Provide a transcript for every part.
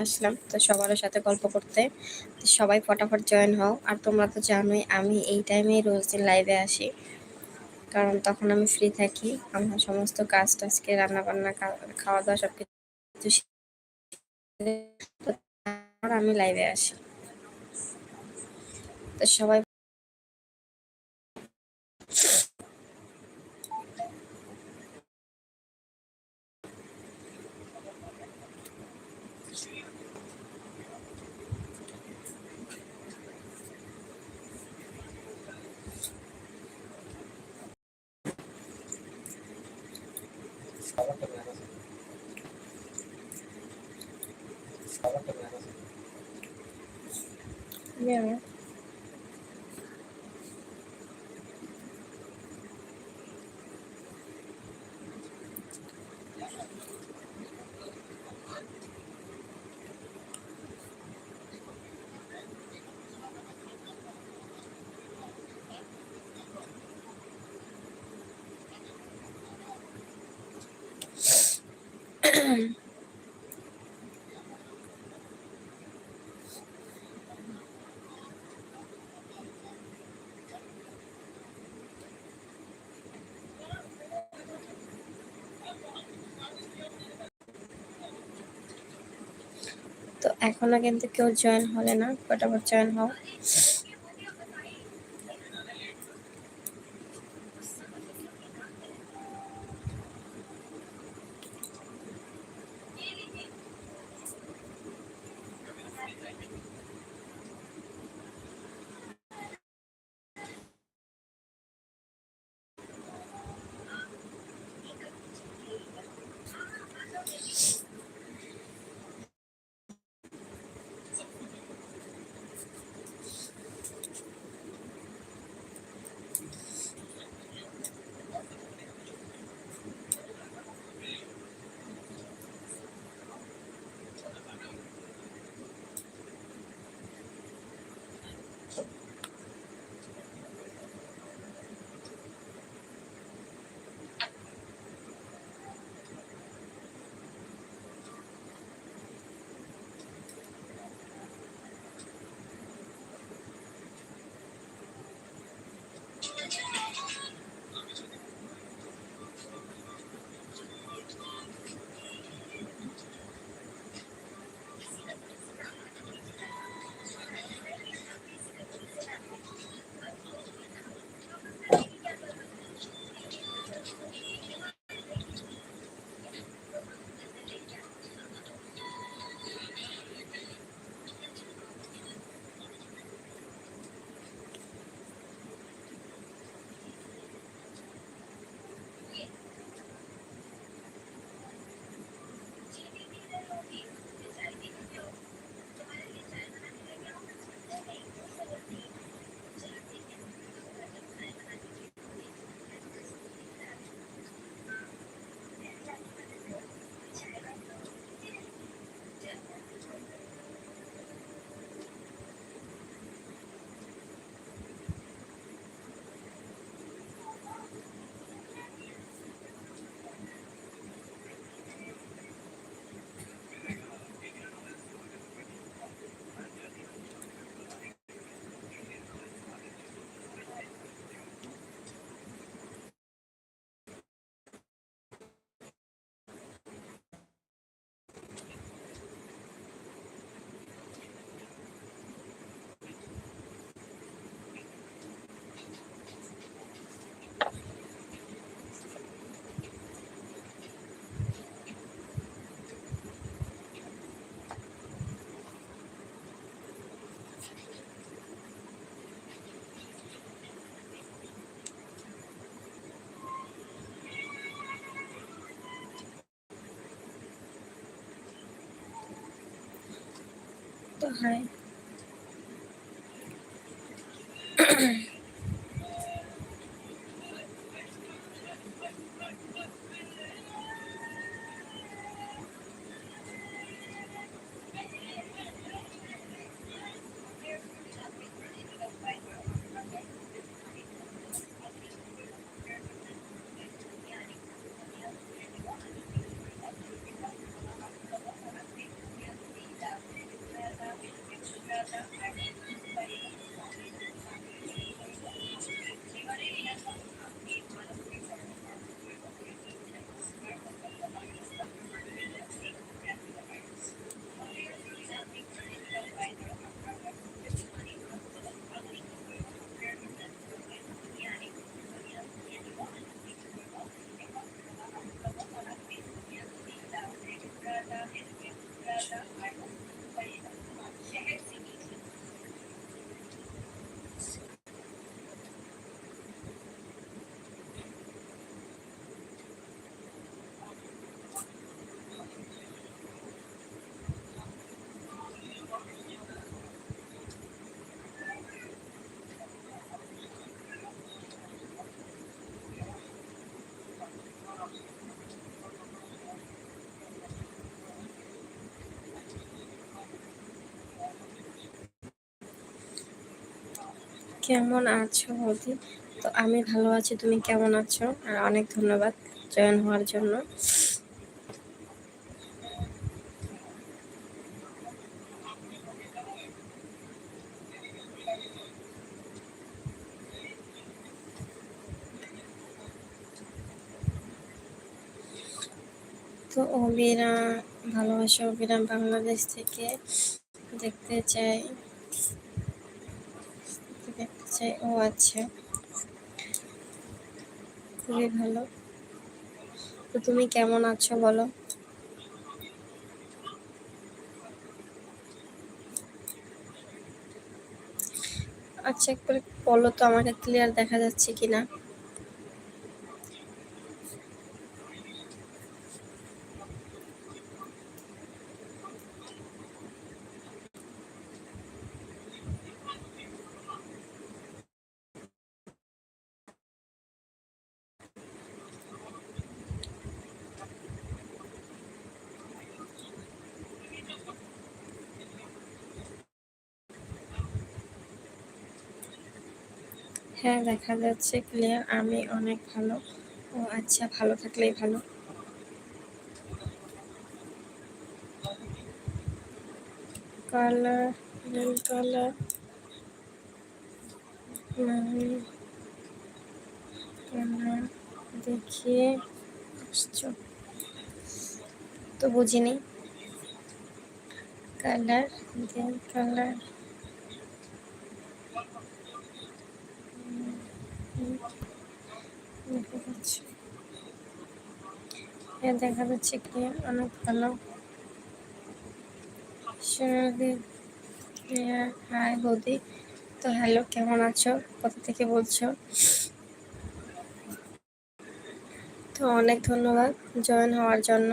আসলাম। তো সবার সাথে গল্প করতে। সবাই ফটাফট জয়েন হও। আর তোমরা তো জানোই, আমি এই টাইমে রোজ দিন লাইভে আসি। কারণ তখন আমি ফ্রি থাকি। আমার সমস্ত কাজ টাজকে রান্না বান্না খাওয়া দাওয়া সব কিছু আমি লাইভে আসি। তো সবাই Yeah. এখনও কিন্তু কেউ জয়েন হলে না ফটাফট জয়েন হও। তো হাই কেমন আছো বৌদি? তো আমি ভালো আছি, তুমি কেমন আছো? আর অনেক ধন্যবাদ জয়েন হওয়ার জন্য। তো অবিরা ভালোবাসা অবিরা বাংলাদেশ থেকে দেখতে চাই। চাই ও আচ্ছা খুবই ভালো। তো তুমি কেমন আছো বলো? আচ্ছা একবার বলো তো, আমাকে ক্লিয়ার দেখা যাচ্ছে কিনা? হ্যাঁ দেখা যাচ্ছে ক্লিয়ার আমি অনেক ভালো। ও আচ্ছা ভালো থাকলেই ভালো। কালার নীল কালার কালার দেখিয়ে তো বুঝিনি। কালার দেন কালার দেখা যাচ্ছে দেখা যাচ্ছে কি? অনেক ভালো। হাই বৌদি। তো হ্যালো কেমন আছো? কোথা থেকে বলছো? তো অনেক ধন্যবাদ জয়েন হওয়ার জন্য।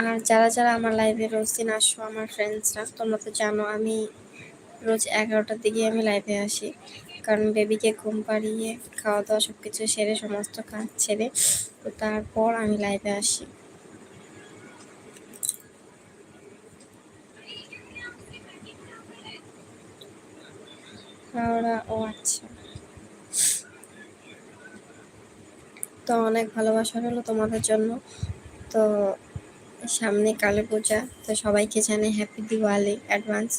আর যারা যারা আমার লাইভে রোজ দিন আসো, আমার ফ্রেন্ডসরা তোমরা তো জানো আমি রোজ এগারোটার দিকে আমি লাইভে আসি। কারণ বেবিকে ঘুম পাড়িয়ে খাওয়া দাওয়া সব কিছু সেরে সমস্ত কাজ ছেড়ে, তো তারপর আমি লাইভে আসি। ও আচ্ছা। তো অনেক ভালোবাসা হলো তোমাদের জন্য। তো সামনে কালী পূজা। তো সবাইকে জানাই হ্যাপি দিওয়ালি অ্যাডভান্স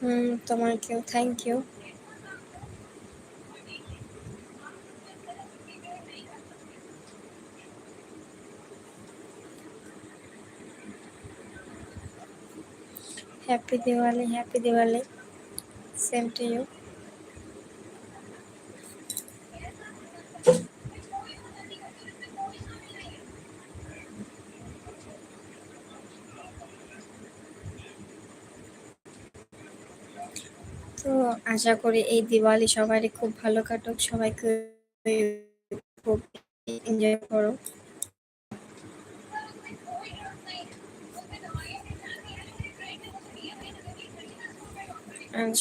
হুম তোমাকেও thank you happy Diwali happy Diwali same to you আশা করি এই দিওয়ালি সবারই খুব ভালো কাটুক, সবাইকে খুব এনজয় করো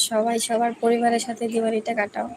সবাই সবার পরিবারের সাথে দিওয়ালিটা কাটাও।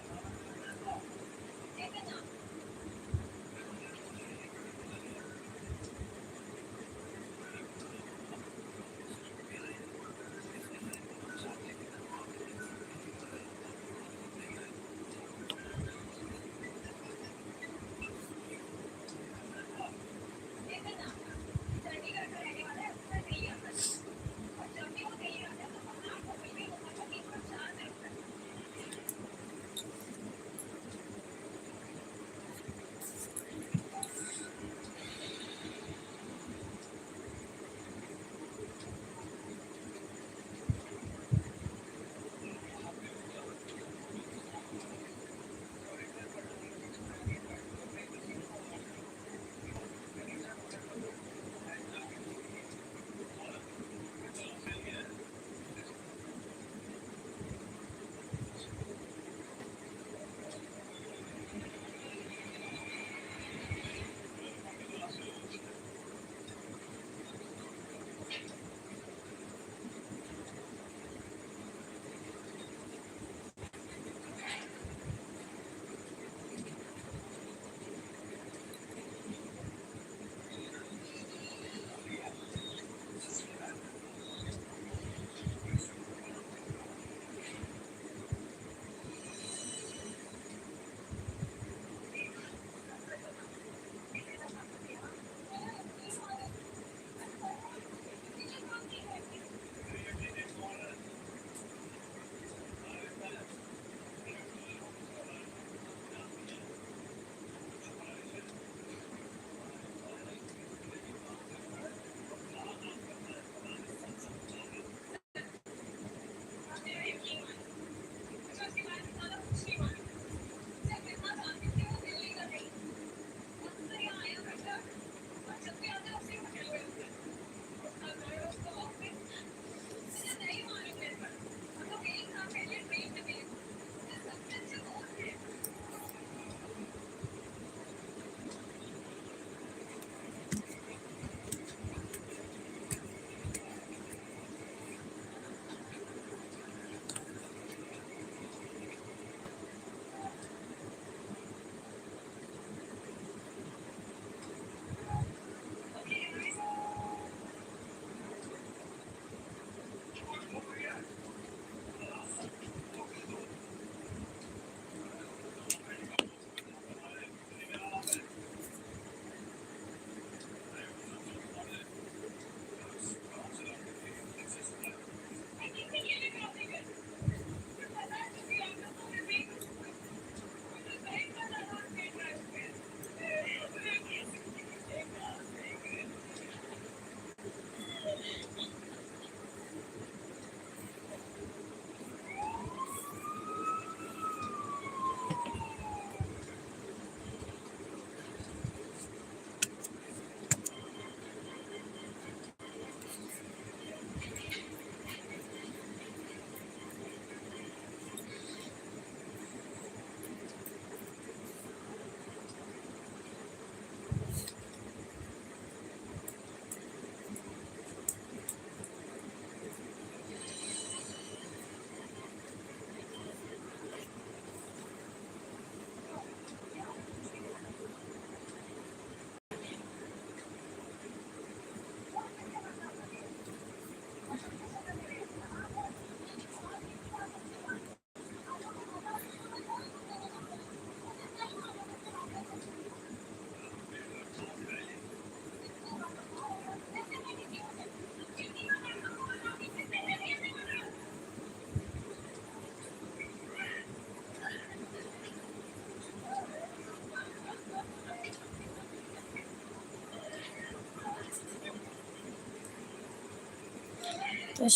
তো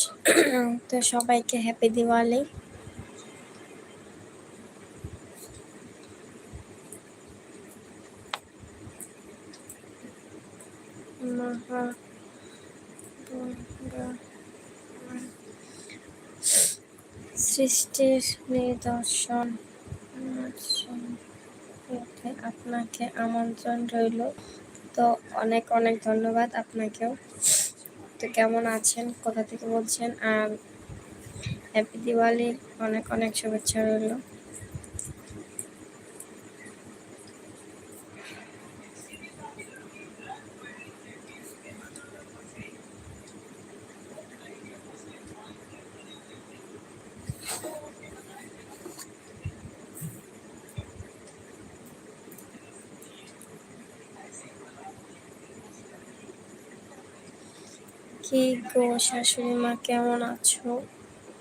তো সবাইকে হ্যাপি দিওয়ালি। সৃষ্টির নিদর্শন আপনাকে আমন্ত্রণ রইল। তো অনেক অনেক ধন্যবাদ আপনাকেও। তো কেমন আছেন? কোথা থেকে বলছেন? আর হ্যাপি দিওয়ালি অনেক অনেক শুভেচ্ছা রইল। কি গো শাশুড়ি মা, কেমন আছো?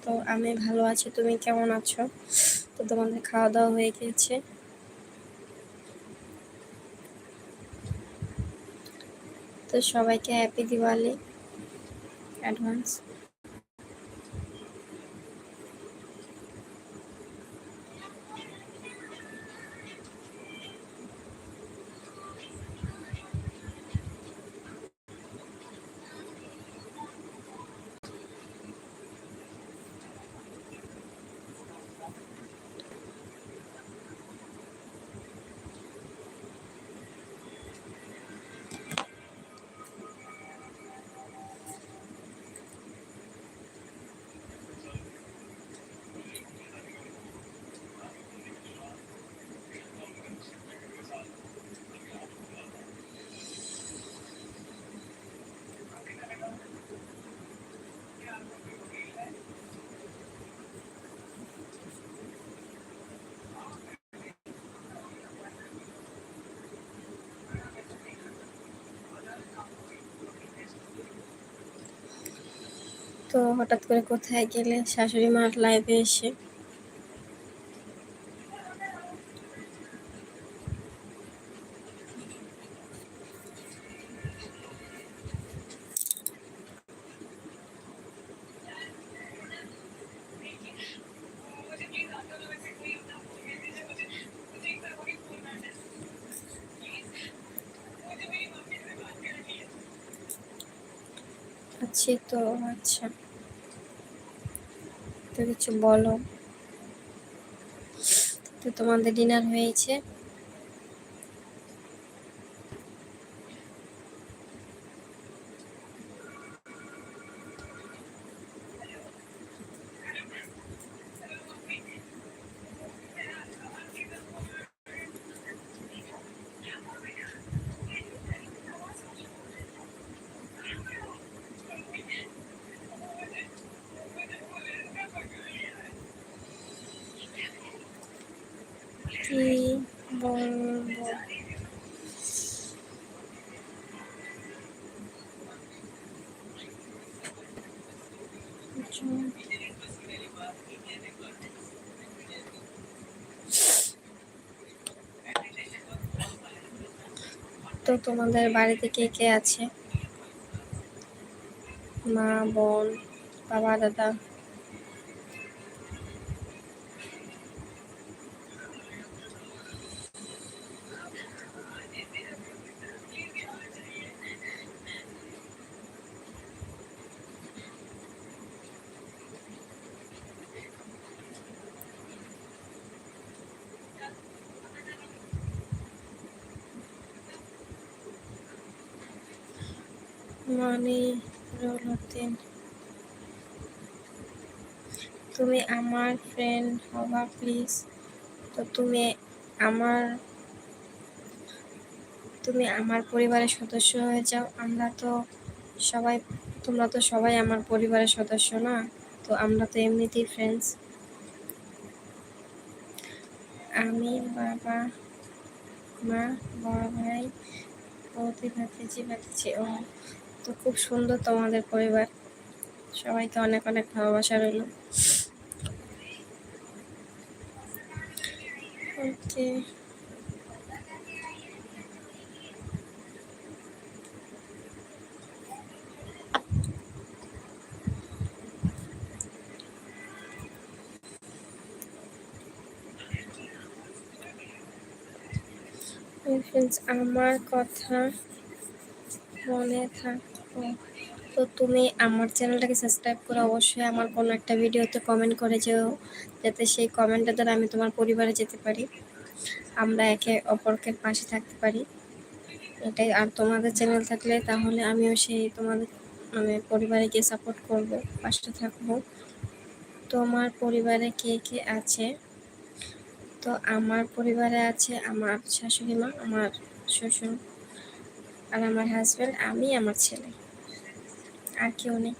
তো আমি ভালো আছি, তুমি কেমন আছো? তো তোমাদের খাওয়া দাওয়া হয়ে গেছে? তো সবাইকে হ্যাপি দিওয়ালি অ্যাডভান্স তো হঠাৎ করে কোথায় গেলে শাশুড়ি মার লাইভে এসে? আছি তো আচ্ছা। তো কিছু বলো। তো তোমাদের ডিনার হয়েছে। কি বলব তো তোমাদের বাড়িতে কে কে আছে? মা বোন বাবা দাদা? মানে তুমি আমার ফ্রেন্ড হবা প্লিজ তো তুমি আমার তুমি আমার পরিবারের সদস্য হয়ে যাও। আমরা তো সবাই, তোমরা তো সবাই আমার পরিবারের সদস্য না? তো আমরা তো এমনিতেই ফ্রেন্ডস আমি বাবা, মা, বড় ভাই, বৌদি, ভাতিজি ভাতিজি ও তো খুব সুন্দর তোমাদের পরিবার। সবাইকে অনেক অনেক ভালোবাসা রইল। ওকে। আমার কথা মনে থাকো। তো তুমি আমার চ্যানেলটাকে সাবস্ক্রাইব করে অবশ্যই আমার কোনো একটা ভিডিওতে কমেন্ট করে যেও, যাতে সেই কমেন্টের দ্বারা আমি তোমার পরিবারে যেতে পারি। আমরা একে অপরকে পাশে থাকতে পারি। এটাই। আর তোমাদের চ্যানেল থাকলে তাহলে আমিও সেই তোমাদের মানে পরিবারে গিয়ে সাপোর্ট করব, পাশে থাকব। তোমার পরিবারে কে কে আছে? তো আমার পরিবারে আছে আমার শাশুড়ি মা, আমার শ্বশুর, আর আমার হাজব্যান্ড আমি, আমার ছেলে। আর কেউ নেই।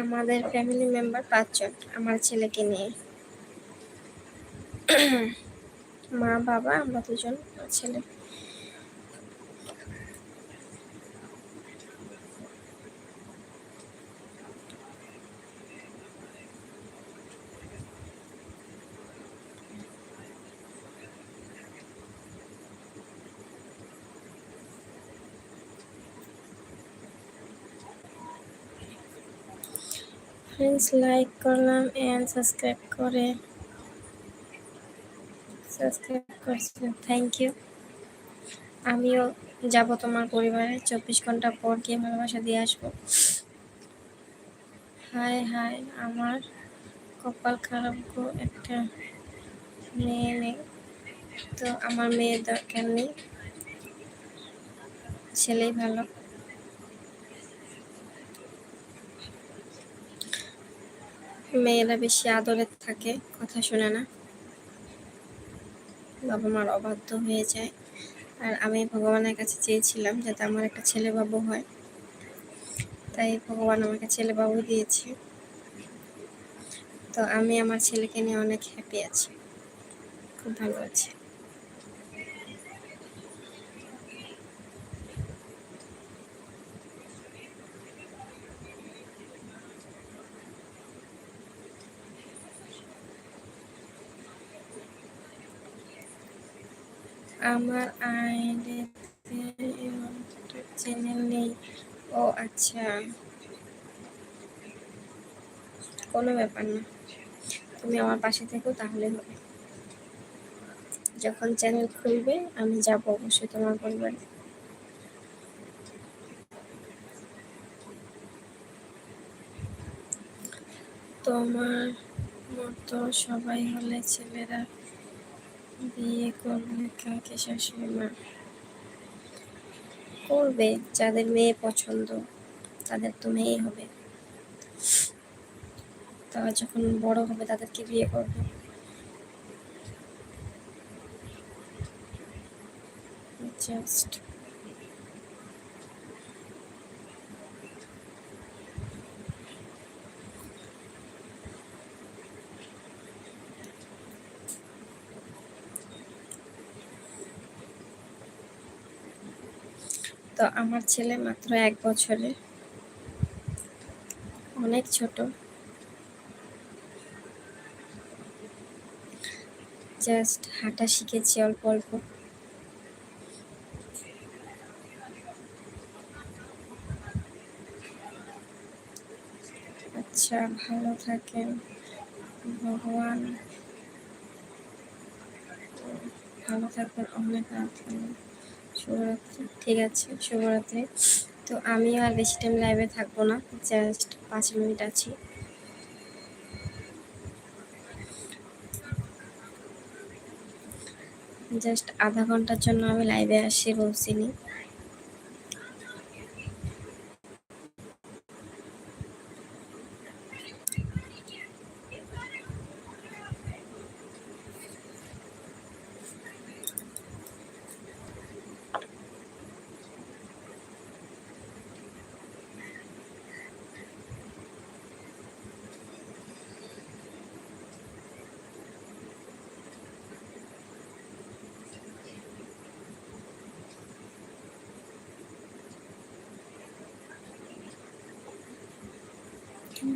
আমাদের ফ্যামিলি মেম্বার পাঁচজন, আমার ছেলেকে নিয়ে। মা, বাবা, আমরা দুজন ছেলে। ফ্রেন্ডস লাইক করলাম এন্ড সাবস্ক্রাইব করে সাবস্ক্রাইব করছি থ্যাংক ইউ আমিও যাব তোমার পরিবারে। চব্বিশ ঘণ্টা পর গিয়ে ভালোবাসা দিয়ে আসব। হাই হাই আমার কপাল খারাপ গো, একটা মেয়ে নেই। তো আমার মেয়ের দরকার নেই। ছেলেই ভালো। মেয়েরা বেশি আদরে থাকে, কথা শোনে না। বাবা মার অবাধ্য হয়ে যায়। আর আমি ভগবানের কাছে চেয়েছিলাম যাতে আমার একটা ছেলে বাবু হয়। তাই ভগবান আমাকে ছেলে বাবু দিয়েছে। তো আমি আমার ছেলেকে নিয়ে অনেক হ্যাপি আছি। খুব ভালো আছি। আমার আইডিতে চ্যানেল নেই। ও আচ্ছা। কোনো ব্যাপার না। তুমি আমার পাশে থেকো, তাহলে হবে। যখন চ্যানেল খুলবে, আমি যাব অবশ্যই তোমার পরিবারে। তোমার মতো সবাই হলে ছেলেরা বিয়ে করবে, কাকে শাশুড়ি মা? করবে, যাদের মেয়ে পছন্দ, তাদের তো মেয়ে হবে। তারা যখন বড় হবে, তাদেরকে বিয়ে করবে। জাস্ট তো আমার ছেলে মাত্র এক বছরে। অনেক ছোট। জাস্ট হাঁটা শিখেছি অল্প অল্প। আচ্ছা ভালো থাকেন। ভগবান ভালো থাকবেন। অনেক রাত শুভরাত্রি। ঠিক আছে, শুভরাত্রি। তো আমিও আর বেশি টাইম লাইভে থাকব না জাস্ট পাঁচ মিনিট আছি। জাস্ট আধা ঘণ্টার জন্য আমি লাইভে আসি বলছিনি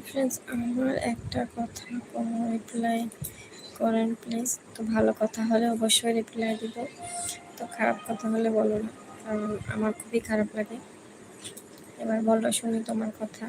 ফ্রেন্ডস আমার একটা কথা কোনো রিপ্লাই করেন প্লিজ তো ভালো কথা হলে অবশ্যই রিপ্লাই দিব। তো খারাপ কথা হলে বলো না, কারণ আমার খুবই খারাপ লাগে। এবার বলো, শুনি তোমার কথা।